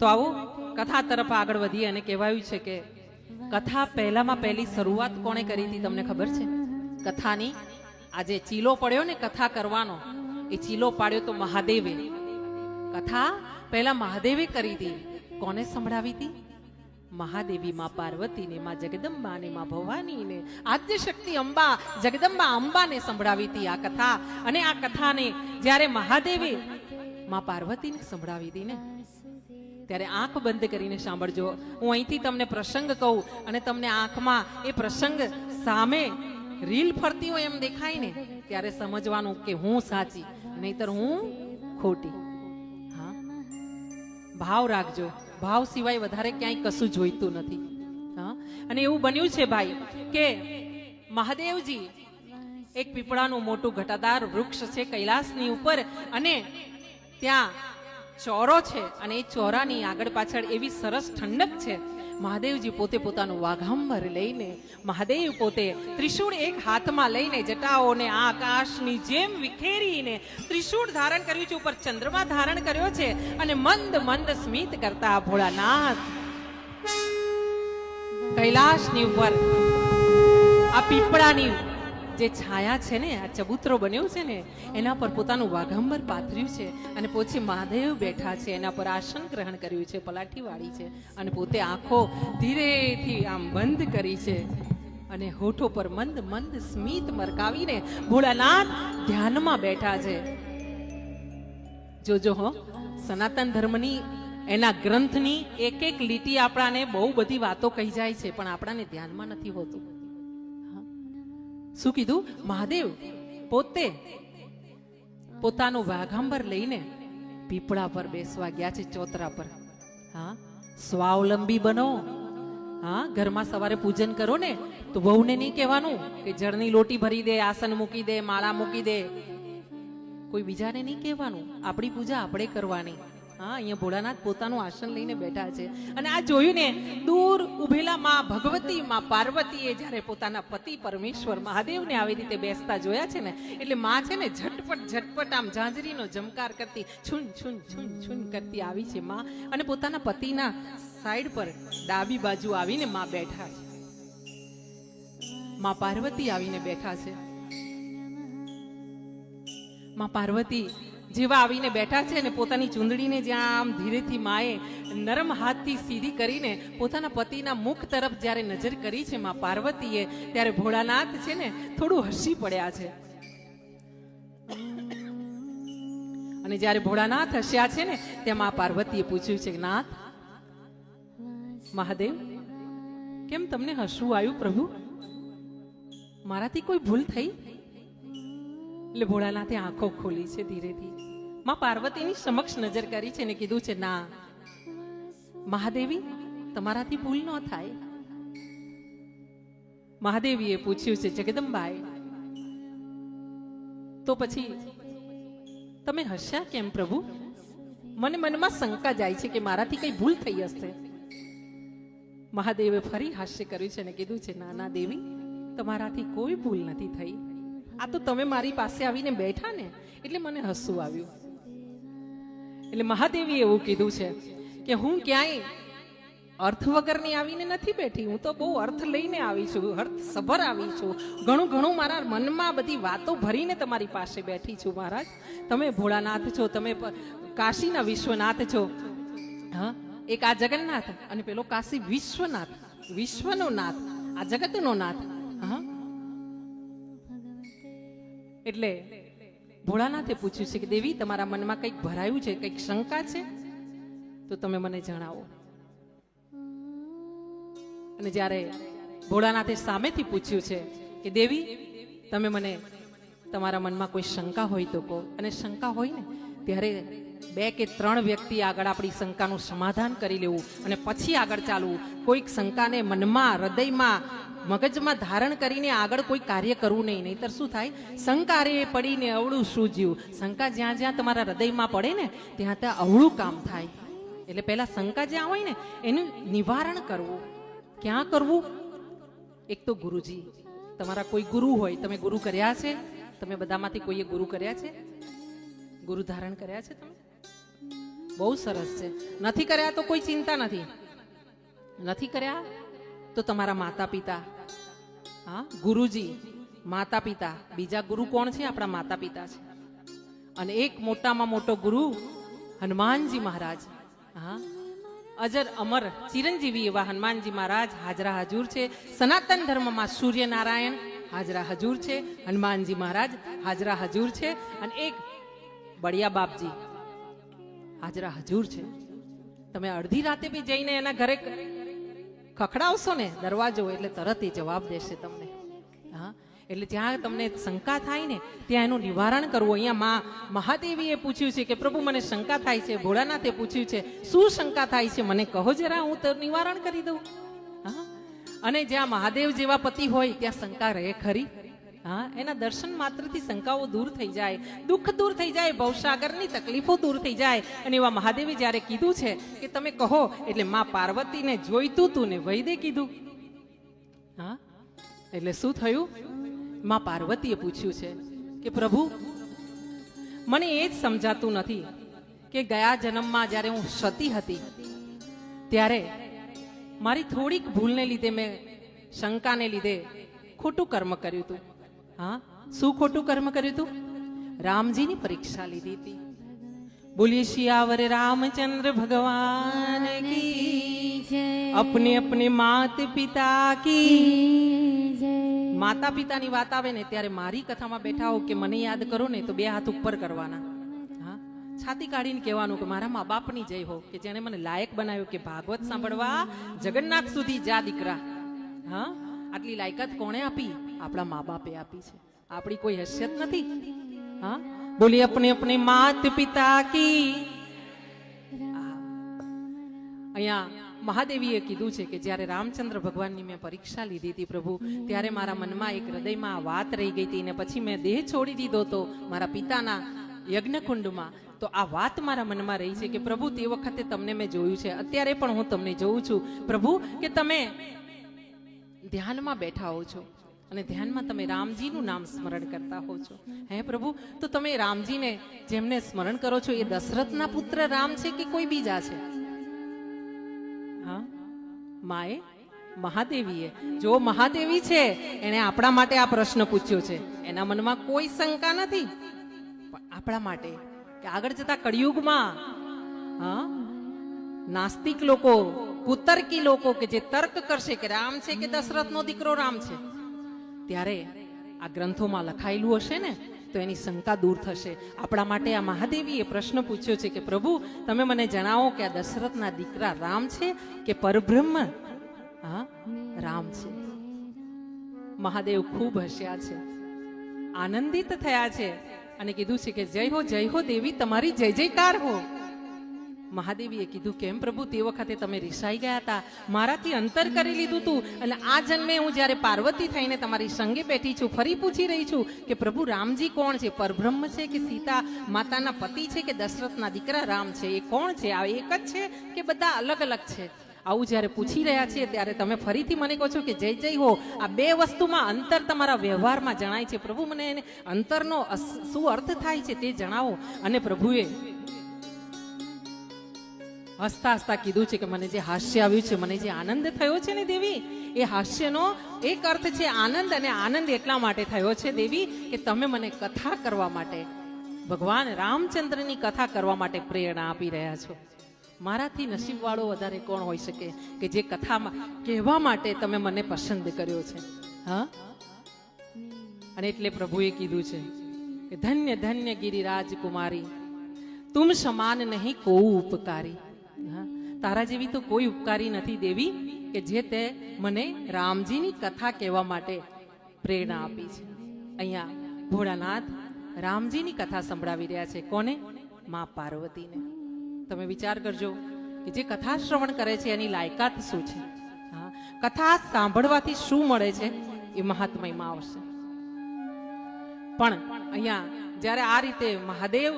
તો આવો, કથા તરફ આગળ વધીએ અને કહેવાયું છે કે કથા પહેલામાં પહેલી શરૂઆત કોણે કરી હતી તમને ખબર છે? કથાની આજે ચીલો પડ્યો ને કથા કરવાનો, એ ચીલો પાડ્યો તો મહાદેવે. કથા પહેલા મહાદેવે કરી હતી. કોને સંભળાવી હતી? મહાદેવી માં પાર્વતીને, માં જગદંબા ને માં ભવાની ને આદ્ય શક્તિ અંબા, જગદંબા અંબાને સંભળાવી હતી આ કથા. અને આ કથાને જ્યારે મહાદેવે માં પાર્વતીને સંભળાવી હતી ને ત્યારે આંખ બંધ કરીને સાંભળજો. હું અહીંથી તમને પ્રસંગ કહું અને તમને આંખમાં એ પ્રસંગ સામે રીલ ફરતી હોય એમ દેખાય ને, ત્યારે સમજવાનું કે હું સાચી, નહીતર હું ખોટી. હા? ભાવ રાખજો. ભાવ સિવાય વધારે ક્યાંય કશું જોઈતું નથી. હા? અને એવું બન્યું છે ભાઈ કે મહાદેવજી એક પીપળાનું મોટું ઘટાદાર વૃક્ષ છે કૈલાસની ઉપર અને ત્યાં ચોરો છે અને એ ચોરાની આગળ પાછળ એવી સરસ ઠંડક છે. મહાદેવજી પોતે પોતાનું વાઘાંબર લઈને, મહાદેવ પોતે ત્રિશૂળ એક હાથમાં લઈને જટાઓને આકાશની જેમ વિખેરીને ત્રિશૂળ ધારણ કર્યું છે, ઉપર ચંદ્રમા ધારણ કર્યો છે અને મંદ મંદ સ્મિત કરતા ભોળાનાથ કૈલાશની ઉપર, આ પીપળાની જે છાયા છે ને, આ ચબૂતરો બન્યો છે ને, એના પર પોતાનું વાઘંબર પાથર્યું છે અને પછી મહાદેવ બેઠા છે એના પર આસન ગ્રહણ કર્યું છે, પલાઠી વાળી છે અને પોતે આંખો ધીરેથી આમ બંધ કરી છે અને હોઠો પર મંદ મંદ સ્મિત મરકાવીને ભોળાનાથ ધ્યાનમાં બેઠા છે જોજો હો, સનાતન ધર્મની, એના ગ્રંથની એક એક લીટી આપણાને બહુ બધી વાતો કહી જાય છે, પણ આપણાને ધ્યાનમાં નથી હોતું. શું કીધું? મહાદેવ, પોતે પોતાનું વાઘાંબર લઈને પીપળા પર બેસવા ગયા છે ચોતરા પર. હા? સ્વાવલંબી બનો. હા? ઘરમાં સવારે પૂજન કરો ને, તો વહુને નહીં કહેવાનું કે જળની લોટી ભરી દે, આસન મૂકી દે, માળા મૂકી દે. કોઈ બીજાને નહીં કહેવાનું. આપણી પૂજા આપણે કરવાની. હા, અહીંયા ભોળાનાથ પોતાનું આસન લઈને બેઠા છે. અને આ જોયું ને દૂર ઉભેલા માં ભગવતી, માં પાર્વતીએ જ્યારે પોતાના પતિ પરમેશ્વર મહાદેવને આવી રીતે બેસતા જોયા છે ને, એટલે માં છે ને ઝટપટ ઝટપટ આમ ઝાંઝરીનો જમકાર કરતી, છુન છુન છુન છુન કરતી આવી છે માં. અને પોતાના પતિના સાઈડ પર ડાબી બાજુ આવીને માં બેઠા છે. માં પાર્વતી આવીને બેઠા છે. માં પાર્વતી જેવા આવીને બેઠા છે ને પોતાની ચૂંદડીને જ્યાં આમ ધીરેથી માએ નરમ હાથથી સીધી કરીને પોતાના પતિના મુખ તરફ જ્યારે નજર કરી છે માં પાર્વતીએ, ત્યારે ભોળાનાથ છે ને થોડું હસી પડ્યા છે. અને જ્યારે ભોળાનાથ હસ્યા છે ને, ત્યાં માં પાર્વતીએ પૂછ્યું છે નાથ, મહાદેવ, કેમ તમને હસવું આવ્યું પ્રભુ? મારાથી કોઈ ભૂલ થઈ? એટલે ભોળાનાથે આંખો ખોલી છે ધીરેથી. માં પાર્વતીની સમક્ષ નજર કરી છે ને કીધું છે, ના, મહાદેવી, તમારાથી ભૂલ ન થાય. મહાદેવીએ પૂછ્યું છે, જગદંબાએ, તો પછી તમે હસ્યા કેમ પ્રભુ? મને મનમાં શંકા જાય છે કે મારાથી કઈ ભૂલ થઈ હશે. મહાદેવે ફરી હાસ્ય કર્યું છે ને કીધું છે, ના ના, દેવી, તમારાથી કોઈ ભૂલ નથી થઈ. આ તો તમે મારી પાસે આવીને બેઠા ને, એટલે મને હસવું આવ્યું. એટલે મહાદેવીએ એવું કીધું છે કે હું ક્યાંય અર્થ વગરની આવીને નથી બેઠી, હું તો બહુ અર્થ લઈને આવી છું અર્થ સભર આવી છું. ઘણું ઘણું મારા મનમાં બધી વાતો ભરીને તમારી પાસે બેઠી છું મહારાજ. તમે ભોળાનાથ છો, તમે કાશીના વિશ્વનાથ છો. હા, એક આ જગન્નાથ અને પેલો કાશી વિશ્વનાથ, વિશ્વનો નાથ, આ જગતનો નાથ. એટલે ભોળાનાથે પૂછ્યું છે કે, દેવી, તમારા મનમાં કંઈક ભરાયું છે? કંઈક શંકા છે? તો તમે મને જણાવો. અને જ્યારે ભોળાનાથે સામેથી પૂછ્યું છે કે, દેવી, તમે મને તમારા મનમાં કોઈ શંકા હોય તો કહો. અને શંકા હોય ને, ત્યારે બે કે ત્રણ વ્યક્તિ આગળ આપણી શંકાનું સમાધાન કરી લેવું અને પછી આગળ ચાલવું. કોઈક શંકાને મનમાં, હૃદયમાં, મગજમાં ધારણ કરીને આગળ કોઈ કાર્ય કરવું નહીં. નહીતર શું થાય? શંકારે પડીને અવળું સૂજ્યું શંકા જ્યાં જ્યાં તમારા હૃદયમાં પડે ને, ત્યાં ત્યાં અવળું કામ થાય. એટલે પહેલાં શંકા જ્યાં હોય ને, એનું નિવારણ કરવું. ક્યાં કરવું? એક તો ગુરુજી. તમારા કોઈ ગુરુ હોય, તમે ગુરુ કર્યા છે? તમે બધામાંથી કોઈએ ગુરુ કર્યા છે? ગુરુ ધારણ કર્યા છે તમે? બહુ સરસ છે. નથી કર્યા તો કોઈ ચિંતા નથી. નથી કર્યા તો તમારા માતા પિતા હા, ગુરુજી માતા પિતા બીજા ગુરુ કોણ છે? આપણા માતા પિતા છે. અને એક મોટામાં મોટો ગુરુ હનુમાનજી મહારાજ. હા. અજર અમર ચિરંજીવી એવા હનુમાનજી મહારાજ હાજરા હજુર છે. સનાતન ધર્મમાં સૂર્યનારાયણ હાજરા હજુર છે. હનુમાનજી મહારાજ હાજરા હજુર છે. અને એક બળિયા બાપજી હાજરા હજુર છે. તમે અડધી રાતે બી જઈને એના ઘરે ખખડાવશો ને દરવાજો એટલે તરત એ જવાબ દેશે તમને. હા? એટલે જ્યાં તમને શંકા થાય ને, ત્યાં એનું નિવારણ કરવું. અહીંયા મા મહાદેવીએ પૂછ્યું છે કે, પ્રભુ, મને શંકા થાય છે. ભોળાનાથે પૂછ્યું છે, શું શંકા થાય છે? મને કહો જરા, હું તો નિવારણ કરી દઉં. અને જ્યાં મહાદેવ જેવા પતિ હોય, ત્યાં શંકા રહે ખરી. હા, એના દર્શન માત્રથી શંકાઓ દૂર થઈ જાય, દુઃખ દૂર થઈ જાય, ભવસાગરની તકલીફો દૂર થઈ જાય. અને એવા મહાદેવે જ્યારે કીધું છે કે તમે કહો, એટલે માં પાર્વતીને જોઈતું તું ને વૈદે કીધું. હા, એટલે શું થયું? માં પાર્વતીએ પૂછ્યું છે કે પ્રભુ, મને એ જ સમજાતું નથી કે ગયા જન્મમાં જ્યારે હું સતી હતી, ત્યારે મારી થોડીક ભૂલને લીધે મેં શંકાને લીધે ખોટું કર્મ કર્યું હતું. હા? શું ખોટું કર્મ કર્યું તું? રામજીની પરીક્ષા લીધી હતી. બોલીએ શિયાવર રામચંદ્ર ભગવાન કી અપને અપને માત પિતા કી માતા પિતાની વાત આવે ને ત્યારે મારી કથામાં બેઠા હો કે મને યાદ કરો ને તો બે હાથ ઉપર કરવાના. હા? છાતી કાઢીને કહેવાનું કે મારા મા બાપની જય હો કે જેણે મને લાયક બનાવ્યો કે ભાગવત સાંભળવા જગન્નાથ સુધી જા દીકરા. હા? આટલી લાયકાત કોણે આપી? આપણા મા બાપે આપી છે. આપણી કોઈ હેસિયત નથી? હા? બોલી અપને અપને માત પિતા કી. અહીંયા મહાદેવીએ કીધું છે કે જ્યારે રામચંદ્ર ભગવાનની મેં પરીક્ષા લીધી હતી પ્રભુ, ત્યારે મારા મનમાં એક હૃદયમાં વાત રહી ગઈ હતી ને પછી મેં દેહ છોડી દીધો તો મારા પિતાના યજ્ઞકુંડમાં, તો આ વાત મારા મનમાં રહી છે કે પ્રભુ, તે વખતે તમને મેં જોયું છે. અત્યારે પણ હું તમને જોઉં છું. પ્રભુ, કે તમે ધ્યાનમાં બેઠા હો છો? અને ધ્યાનમાં તમે રામજીનું નામ સ્મરણ કરતા હો છો. હે પ્રભુ, તો તમે રામજીને જેમને સ્મરણ કરો છો, એ દશરથના પુત્ર રામ છે કે કોઈ બીજા છે? હા? માએ? મહાદેવીએ. જો મહાદેવી છે, એણે આપણા માટે આ પ્રશ્ન પૂછ્યો છે. એના મનમાં કોઈ શંકા નથી. પણ આપણા માટે કે આગળ જતા કળિયુગમાં, હા? નાસ્તિક લોકો કુતર્કી લોકો કે જે તર્ક કરશે કે રામ છે કે દશરથનો દીકરો રામ છે? ત્યારે આ ગ્રંથોમાં લખાયેલું હશે ને, તો એની શંકા દૂર થશે. આપણા માટે આ મહાદેવીએ પ્રશ્ન પૂછ્યો છે કે, પ્રભુ, તમે મને જણાવો કે આ દશરથના દીકરા રામ છે કે પરબ્રહ્મ? હા, રામ છે. મહાદેવ ખૂબ હસ્યા છે. આનંદિત થયા છે અને કીધું છે કે, જય હો જય હો દેવી, તમારી જય જયકાર હો. મહાદેવીએ કીધું, કેમ પ્રભુ, તે વખતે તમે રિસાઈ ગયા હતા? મારાથી અંતર કરી લીધું તું. અને આ જન્મે હું જ્યારે પાર્વતી થઈને તમારી સંગે બેઠી છું, ફરી પૂછી રહી છું કે પ્રભુ, રામજી કોણ છે? પરબ્રહ્મ છે કે સીતા? માતાના પતિ છે કે દશરથના દીકરા? રામ છે. એ કોણ છે? આ એક જ છે કે બધા અલગ અલગ છે? આવું જ્યારે પૂછી રહ્યા છીએ, ત્યારે તમે ફરીથી મને કહો છો કે જય જય હો. આ બે વસ્તુમાં અંતર તમારા વ્યવહારમાં જણાય છે. પ્રભુ, મને એને અંતરનો શું અર્થ થાય છે તે જણાવો. અને પ્રભુએ હસતા હસતા કીધું છે કે મને જે હાસ્ય આવ્યું છે, મને જે આનંદ થયો છે ને દેવી, એ હાસ્યનો એક અર્થ છે આનંદ અને આનંદ એટલા માટે થયો છે દેવી કે તમે મને કથા કરવા માટે, ભગવાન રામચંદ્રની કથા કરવા માટે પ્રેરણા આપી રહ્યા છો. મારાથી નસીબવાળો વધારે કોણ હોઈ શકે કે જે કથામાં કહેવા માટે તમે મને પસંદ કર્યો છે? હા? અને એટલે પ્રભુએ કીધું છે કે ધન્ય ધન્ય ગિરિરાજ કુમારી, તુમ સમાન નહીં કો ઉપકારી. તારા જેવી તો કોઈ ઉપકારી નથી દેવી કે જે તે મને રામજીની કથા કહેવા માટે પ્રેરણા આપી છે. અહીંયા ભોળાનાથ રામજીની કથા સંભળાવી રહ્યા છે. કોને? મા પાર્વતીને. તમે વિચાર કરજો કે જે કથા શ્રવણ કરે છે એની લાયકાત શું છે? કથા સાંભળવાથી શું મળે છે? એ મહાત્મયમાં આવશે. પણ અહીંયા જ્યારે આ રીતે મહાદેવ